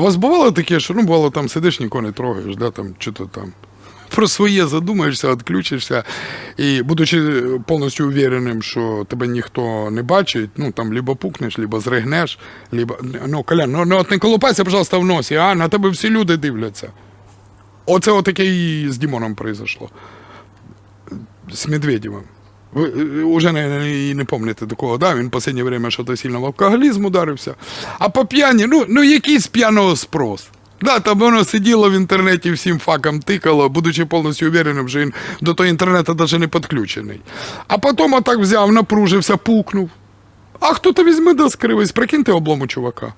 У вас бувало таке, що ну бувало там сидиш, нікого не трогаєш, да, там, чи то там. Про своє задумаєшся, відключишся, і будучи повністю увереним, що тебе ніхто не бачить, ну там либо пукнеш, либо зригнеш, либо. Ну, Колян, ну, ну от не колупайся, пожалуйста, в носі, а на тебе всі люди дивляться. Оце отаке і з Дімоном произошло. З Медведєвим. Ви е, уже не, не, пам'ятаєте такого, да? Він в останнє время що то сильно в алкоголізм ударився. А по п'яні, ну, ну який з п'яного спрос? Да, там воно сиділо в інтернеті, всім факом тикало, будучи повністю увереним, що він до того інтернету навіть не підключений. А потім отак взяв, напружився, пукнув. А хто-то візьме да скривись, прикиньте облому чувака.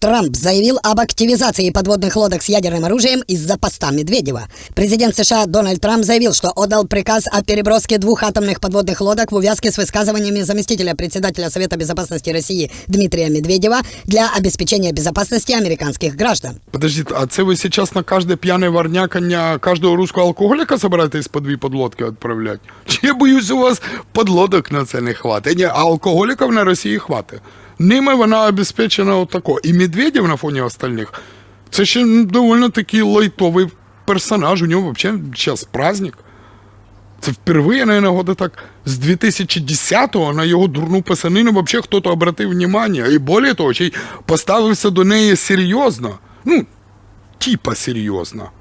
Трамп заявил об активизации подводных лодок с ядерным оружием из-за поста Медведева. Президент США Дональд Трамп заявил, что отдал приказ о переброске двух атомных подводных лодок в увязке с высказываниями заместителя председателя Совета безопасности России Дмитрия Медведева для обеспечения безопасности американских граждан. Подождите, а це ви сейчас на каждое пьяное ворнякання каждого русского алкоголика собираетесь по дві подлодки відправляти? Чи я боюсь, у вас подлодок на це не хватить? Ні, а алкоголиків на Росії хватить. Ними вона обезпечена отако. І Медведєв на фоні остальних, це ще доволі такий лайтовий персонаж. У нього взагалі зараз праздник. Це впервые, наверное, года так з 2010-го на його дурну писанину вообще хтось обратив внимание. І більше того, ще поставився до неї серйозно. Ну, типа серйозно.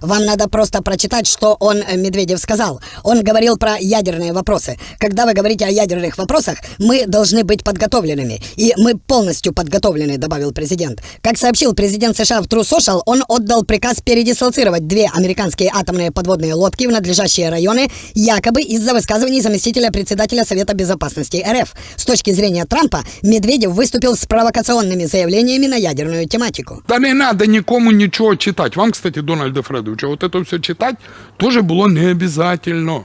Вам надо просто прочитать, что он, э, Медведев, сказал. Он говорил про ядерные вопросы. Когда вы говорите о ядерных вопросах, мы должны быть подготовленными. И мы полностью подготовлены, добавил президент. Как сообщил президент США в True Social, он отдал приказ передислоцировать две американские атомные подводные лодки в надлежащие районы, якобы из-за высказываний заместителя председателя Совета Безопасности РФ. С точки зрения Трампа, Медведев выступил с провокационными заявлениями на ядерную тематику. Та не треба нікому нічого читати. Вам, кстати, Дональда Фредовича, вот это все читати теж було не обязательно.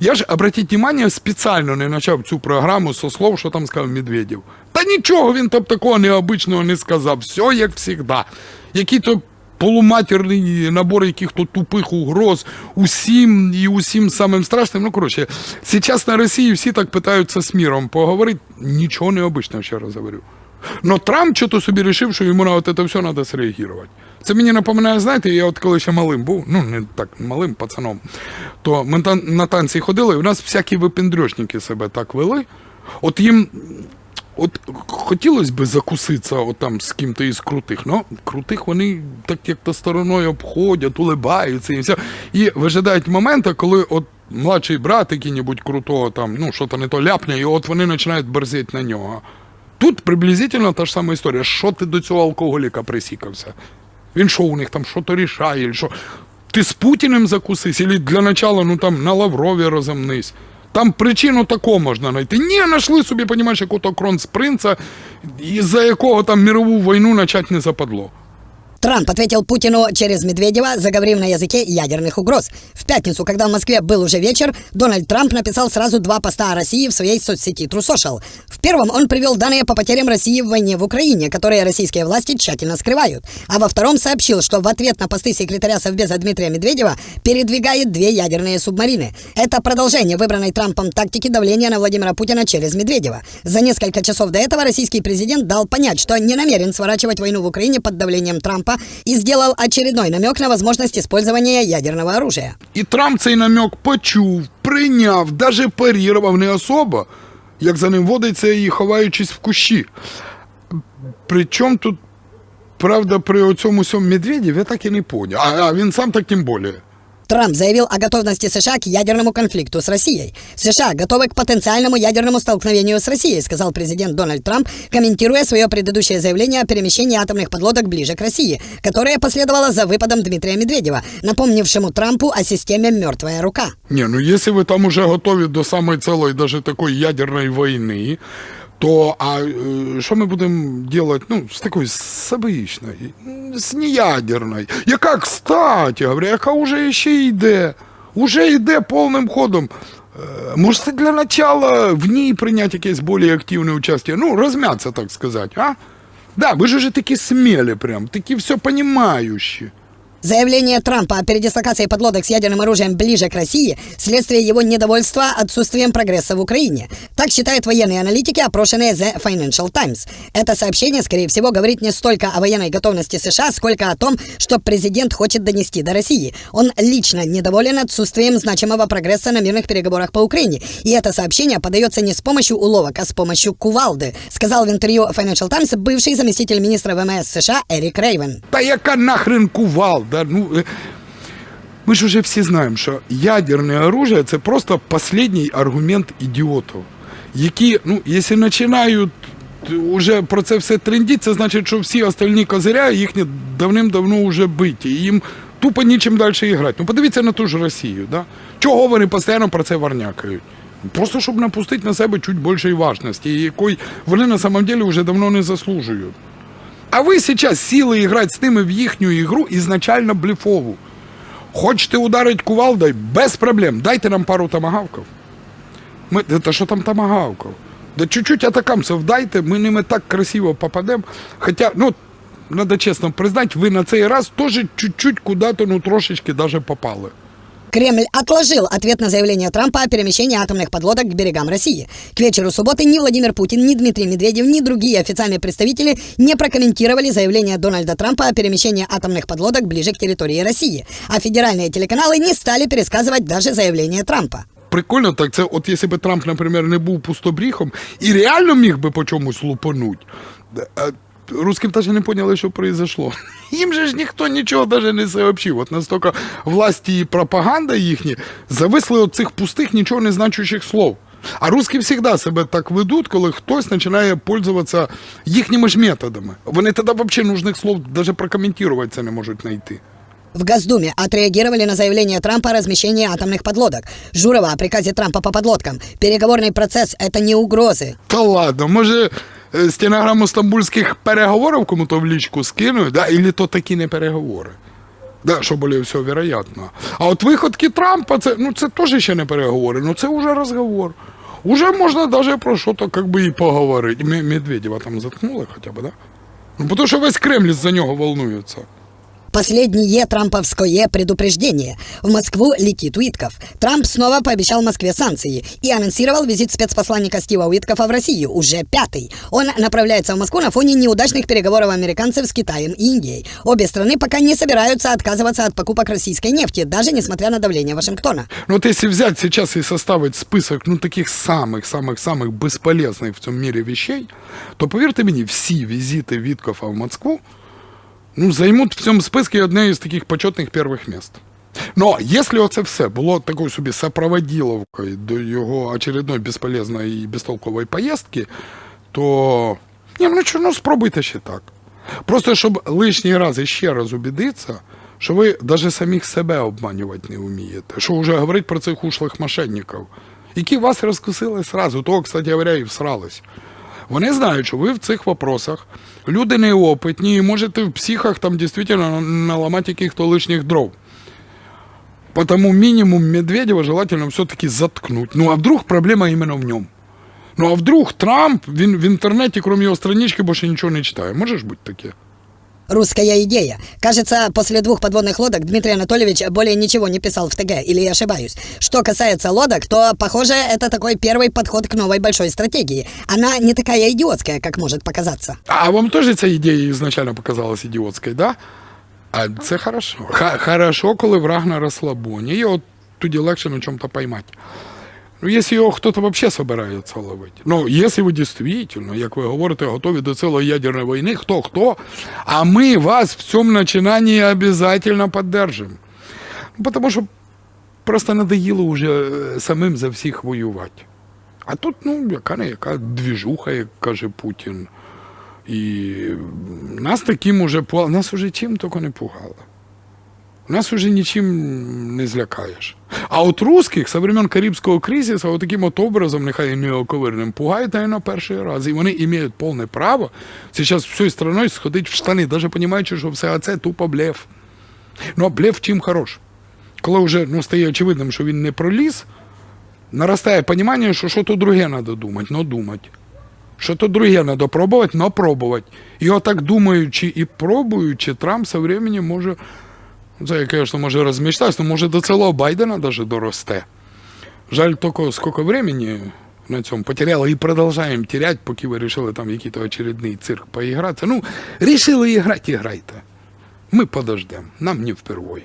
Я ж, обратіть внимание, спеціально не почав цю програму со слов, що там сказав Медведєв. Та нічого він там такого необичного не сказав. Все як завжди. Які-то полуматерний набор яких-то тупих угроз усім і усім самим страшним. Ну, коротше, зараз на Росії всі так питаються з міром поговорити. Нічого необичного, ще раз говорю. Но Трамп що-то собі вирішив, що йому на от це все треба среагувати. Це мені напоминає, знаєте, я от коли ще малим був, ну не так малим пацаном, то ми на танці ходили, і у нас всякі випендрьошники себе так вели. От їм От хотілося б закуситися от там з ким-то із крутих, ну крутих вони так як то стороною обходять, улибаються і все. І вижидають моменту, коли от младший брат який-небудь крутого там, ну, що то не то ляпне, і от вони починають борзити на нього. Тут приблизительно та ж сама історія. Що ти до цього алкоголіка присікався? Він що у них там що то рішає, що ти з Путіним закусись, або для начала ну там на Лаврові розомнись. Там причину таку можна знайти. Ні, знайшли собі, понімаєш, якого кронспринца, із-за якого там мірову війну почати не западло. Трамп ответил Путину через Медведева, заговорив на языке ядерных угроз. В пятницу, когда в Москве был уже вечер, Дональд Трамп написал сразу два поста о России в своей соцсети True. В первом он привел данные по потерям России в войне в Украине, которые российские власти тщательно скрывают. А во втором сообщил, что в ответ на посты секретаря Совбеза Дмитрия Медведева передвигает две ядерные субмарины. Это продолжение выбранной Трампом тактики давления на Владимира Путина через Медведева. За несколько часов до этого российский президент дал понять, что не намерен сворачивать войну в Украине под давлением Трампа и сделал очередной намек на возможность использования ядерного оружия. І Трамп цей намек почув, прийняв, даже парірував не особо, як за ним водиться і ховаючись в кущі. Причому тут, правда, при цьому Медведєв я так і не поняв. А, а він сам так тим більше. Трамп заявил о готовности США к ядерному конфликту с Россией. США готовы к потенциальному ядерному столкновению с Россией, сказал президент Дональд Трамп, комментируя свое предыдущее заявление о перемещении атомных подлодок ближе к России, которое последовало за выпадом Дмитрия Медведева, напомнившему Трампу о системе «Мертвая рука». Ні, ну якщо ви там уже готові до самої цілої, даже такої ядерної війни, то а е, що ми будемо робити ну, з такої з обичної, з неядерної, яка, кстати, говорю, яка вже ще йде, уже йде повним ходом. Е, Може, для начала в ній прийняти якесь більш активне участь, ну, розм'ятися, так сказати, а? Да, ви ж уже такі смілі прям, такі все понімаючі. Заявление Трампа о передислокации подлодок с ядерным оружием ближе к России – следствие его недовольства отсутствием прогресса в Украине. Так считают военные аналитики, опрошенные The Financial Times. Это сообщение, скорее всего, говорит не столько о военной готовности США, сколько о том, что президент хочет донести до России. Он лично недоволен отсутствием значимого прогресса на мирных переговорах по Украине. И это сообщение подается не с помощью уловок, а с помощью кувалды, сказал в интервью Financial Times бывший заместитель министра ВМС США Эрик Рейвен. Та яка нахрен кувалда? Ну, е, ми ж уже всі знаємо, що ядерне оружие це просто останній аргумент ідіотів, які, ну, якщо починають уже про це все трендіть, це значить, що всі остальні козиря їхні давним-давно вже биті. І їм тупо нічим далі грати. Ну подивіться на ту ж Росію. Да? Чого вони постійно про це варнякають? Просто щоб напустити на себе чуть більшої важності, якої вони на самом деле вже давно не заслужують. А ви зараз сіли грати з ними в їхню ігру ізначально блефову. Хочете ударити кувалдою? Без проблем. Дайте нам пару тамагавків. Ми, та що там тамагавків? Да чуть-чуть атакамців дайте, ми ними так красиво попадемо. Хоча, ну, надо чесно признати, ви на цей раз теж чуть-чуть куди-то, ну, трошечки даже попали. Кремль отложил ответ на заявление Трампа о перемещении атомных подлодок к берегам России. К вечеру субботы ни Владимир Путин, ни Дмитрий Медведев, ни другие официальные представители не прокомментировали заявление Дональда Трампа о перемещении атомных подлодок ближе к территории России. А федеральные телеканалы не стали пересказывать даже заявление Трампа. Прикольно так, це от якщо б Трамп, наприклад, не був пустобріхом і реально міг би по чомусь лупануть, а русским навіть не поняли, що произошло. Їм же ж ніхто нічого навіть не сообщив. От настільки власті і пропаганда їхні зависли от цих пустих, нічого не значущих слов. А русські завжди себе так ведуть, коли хтось починає пользуватися їхніми ж методами. Вони тоді взагалі нужних слов навіть прокоментувати це не можуть знайти. В Госдуме отреагировали на заявление Трампа о размещении атомных подлодок. Журова о приказе Трампа по подлодкам. Переговорный процесс – это не угрозы. Та ладно, може е, стенограму стамбульських переговорів кому-то в лічку скинуть, да? і то такі не переговори. Да, що более все вероятно. А от виходки Трампа, це, ну, це теж ще не переговори, ну це вже розговор. Уже можна навіть про що-то как би і поговорити. Медведєва там заткнули хоча б, да? Ну, тому що весь Кремль за нього волнується. Последнее трамповское предупреждение. В Москву летит Уитков. Трамп снова пообещал Москве санкции и анонсировал визит спецпосланника Стива Уиткофа в Россию, уже пятый. Он направляется в Москву на фоне неудачных переговоров американцев с Китаем и Индией. Обе страны пока не собираются отказываться от покупок российской нефти, даже несмотря на давление Вашингтона. Ну, вот если взять сейчас и составить список, ну, таких самых-самых-самых бесполезных в цьому мире вещей, то, повірте мені, всі візити Віткофа в Москву, ну, займуть в цьому списку одне із таких почетних перших міст. Но якщо оце все було такою собі сопроводіловкою до його очередної безполезної і безтолкової поїздки, то ні, ну що, ну спробуйте ще так. Просто щоб лишній раз і ще раз убідитися, що ви навіть самих себе обманювати не вмієте. Що вже говорить про цих ушлих мошенників, які вас розкусили сразу, того, кстати говоря, і всрались. Вони знають, що ви в цих вопросах люди неопитні і можете в психах там дійсно наламати яких-то лишніх дров. Потому минимум Медведева желательно все-таки заткнуть. Ну а вдруг проблема именно в нем? Ну а вдруг Трамп він в інтернеті, крім його странички, більше нічого не читає. Може ж бути таке? Русская идея. Кажется, после двух подводных лодок Дмитрий Анатольевич более ничего не писал в ТГ, или я ошибаюсь. Что касается лодок, то, похоже, это такой первый подход к новой большой стратегии. Она не такая идиотская, как может показаться. А вам теж ця ідея ізначально показалась ідіотською, да? А це хорошо. Ха- хорошо, коли враг на розслабоні. Його тоді легше на чому-то поймати. Ну, якщо його хтось взагалі збирається ловити. Ну, якщо ви дійсно, як ви говорите, готові до цілої ядерної війни, хто хто, а ми вас в цьому починанні обов'язково підтримуємо. Ну, тому що просто надоїло вже е, самим за всіх воювати. А тут, ну, яка не яка двіжуха, як каже Путін. І нас таким уже нас уже чим тільки не пугало. Нас уже нічим не злякаєш. А от русських со времен Карибського кризису от таким от образом, нехай неоковирним, пугають навіть на перший раз. І вони мають повне право зараз всією страною сходити в штани, навіть розуміючи, що все це тупо блеф. Ну, а блеф чим хорош? Коли вже ну, стає очевидним, що він не проліз, наростає розуміння, що що то друге треба думати, но думати. Що то друге треба пробувати, но пробувати. І отак думаючи і пробуючи, Трамп со временем може Це я, звісно, може розмічтаюсь, але може до цілого Байдена даже доросте. Жаль, тільки скільки времени на цьому потеряли і продовжуємо теряти, поки ви вирішили там якийсь очередний цирк поіграти. Ну, рішили іграти, іграйте. Ми подождемо, нам не впервой.